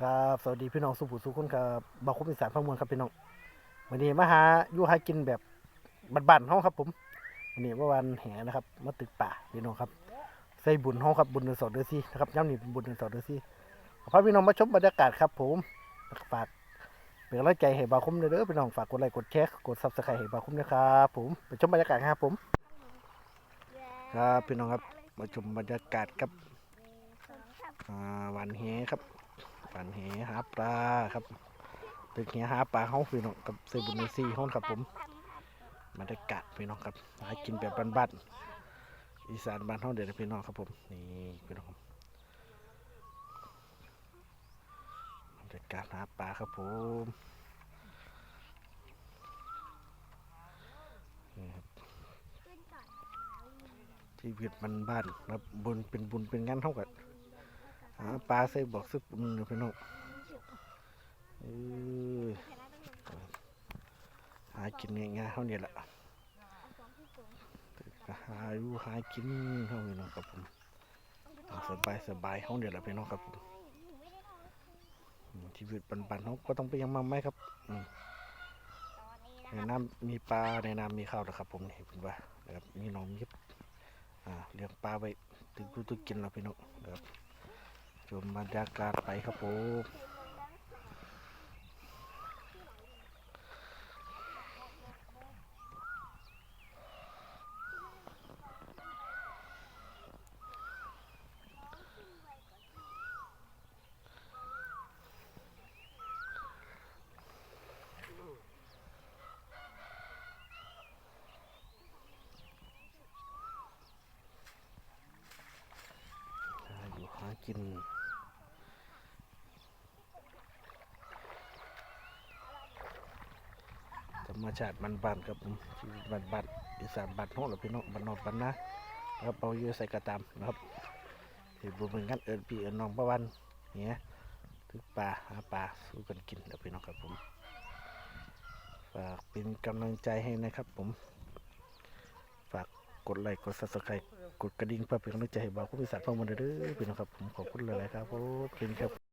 ครับ สวัสดีพี่น้องสุภูสุขุนครับบาคุมอีสานพังมวลครับพี่น้องวันนี้มาหาอยู่หากินแบบบ้านๆเฮาครับ ผมวันนี้ว่าวันแห่นะครับมาตึกป่าพี่น้องครับใส่บุญเฮาครับบุญเดือนสองเดือนสี่นะครับย้ำนี่เป็นบุญเดือนสองเดือนสี่พาพี่น้องมาชมบรรยากาศครับ ผมฝากเป็นกำลังใจให้บาคุมเด้อพี่น้องฝากกดไลค์กดแชร์กดซับสไครต์ให้บาคุมนะครับผมไปชมบรรยากาศครับผมครับพี่น้องครับมาชมบรรยากาศครับอ่าวานแหครับ หวานแหหาปลาครับตึกแหหาปลาเฮาพี่น้องกับเซบุนซี่เฮาครับผมบรรยากาศพี่น้องครับหากินแบบบ้านๆอีสานบ้านเฮาเดี๋ยวพี่น้องครับผมนี่พี่น้องครับบรรยากาศหาปลาครับผมนี่ครับชีวิตมันบ้านครับบุญเป็นบุญเป็นงานเท่ากับ หาปลาใส่บอกซึปุ่นเดี๋ยพี่น้องเออหากินง่ายๆเท่านี้แหละหาอยู่หากินเท่านี้นะครับผมสบายสบายเท่านี้แหละพี่น้องครับผมชีวิตปันๆเขาก็ต้องไปยังมาไหมครับในน้ำมีปลาในน้ำมีข้าวนะครับ ผมนี่เป็นว่านะครับมีน้องมีอ่าเลี้ยงปลาไว้ถึงดูตุกินแล้วพี่น้องนะครับ ชมบรรยากาศไปครับผมาอยู่หากิน รมชาติมันบานๆครับผมชีวิตบ้านบ้านๆอีสานบ้านห้องหรือพี่น้องบ้านนอกบ้านนะนะครับเอาอยู่ใส่กระตามนะครับที่บุญเป็นกันเอิญพี่เอิญน้องประวันเนี่ยถึกปลาหาปลาสู้กันกินเดี๋ยวพี่น้องครับผมฝากเป็นกำลังใจให้นะครับผม ฝากกดไลค์กดซับสไครต์กดกระดิ่งเพื่อเป็นกำลังใจให้บ่าวผู้พิสารพ่อมันเด้อพี่น้องครับผมขอบคุณหลายๆครับผมเป็นครับ